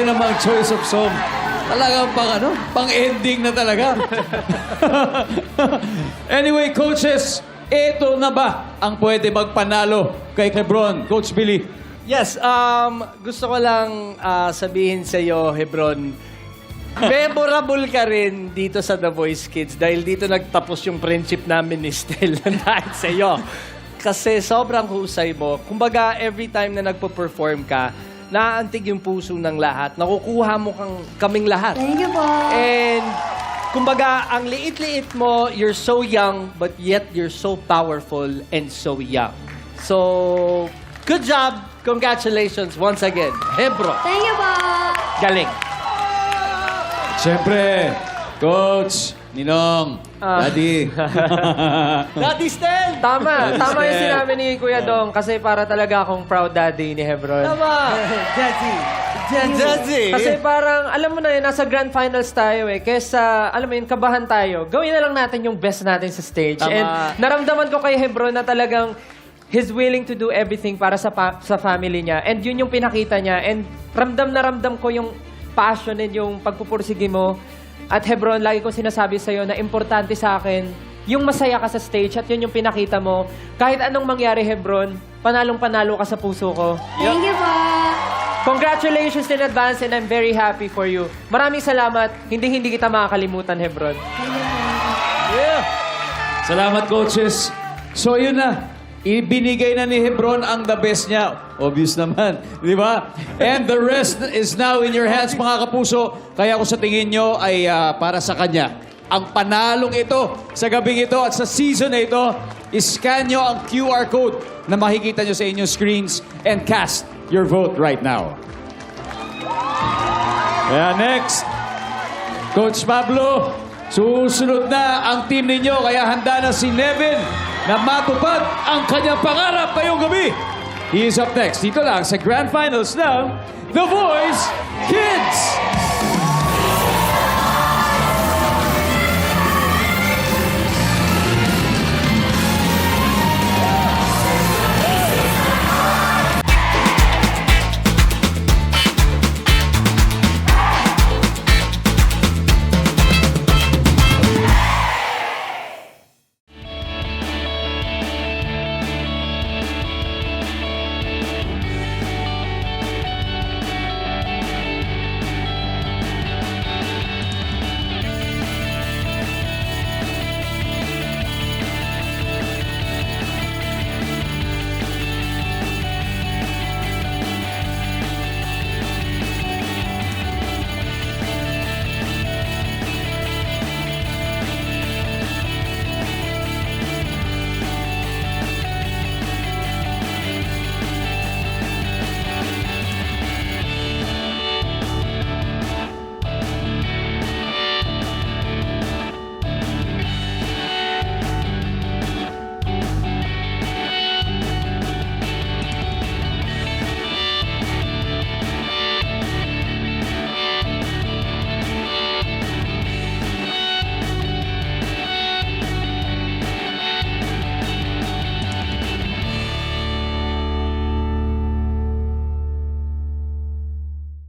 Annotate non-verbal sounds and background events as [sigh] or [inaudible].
Grabe namang choice of song. Talagang pang ano, pang ending na talaga. [laughs] anyway, coaches, ito na ba ang pwede magpanalo kay Hebron, Coach Billy? Yes, um, gusto ko lang ah, sabihin sa iyo, Hebron, memorable ka rin dito sa The Voice Kids dahil dito nagtapos yung friendship namin ni Stel dahil [laughs] sa iyo. Kasi sobrang husay mo. Kumbaga, every time na nagpo-perform ka, naaantig yung puso ng lahat. Nakukuha mo kang, kaming lahat. Thank you po. And kumbaga, ang liit-liit mo, you're so young, but yet you're so powerful and so young. So, good job. Congratulations once again. Hebro. Thank you po. Galing. Siyempre, Coach, Ninong, Ah. Daddy. [laughs] Daddy Stel! Tama, Daddy tama yung sinabi ni Kuya Dong kasi para talaga akong proud daddy ni Hebron. Tama! [laughs] Daddy! Daddy! Kasi parang, alam mo na yun, nasa grand finals tayo eh. Kesa, alam mo yun, kabahan tayo. Gawin na lang natin yung best natin sa stage. Tama. And naramdaman ko kay Hebron na talagang he's willing to do everything para sa pa- sa family niya. And yun yung pinakita niya. And ramdam na ramdam ko yung passion and yung pagpupursige mo. At Hebron, lagi kong sinasabi sa'yo na importante sa akin yung masaya ka sa stage at yun yung pinakita mo. Kahit anong mangyari, Hebron, panalong-panalo ka sa puso ko. Thank you po. Congratulations in advance and I'm very happy for you. Maraming salamat. Hindi-hindi kita makakalimutan, Hebron. Yeah! Salamat, coaches. So, yun na. Ibinigay na ni Hebron ang the best niya. Obvious naman, [laughs] di ba? And the rest is now in your hands, mga kapuso. Kaya kung sa tingin nyo ay ah, para sa kanya. Ang panalong ito sa gabing ito at sa season na ito, iscan nyo ang QR code na makikita nyo sa inyong screens and cast your vote right now. Kaya next, Coach Pablo, susunod na ang team ninyo kaya handa na si Nevin na matupad ang kanyang pangarap ngayong gabi. He is up next dito lang sa Grand Finals ng The Voice Kids!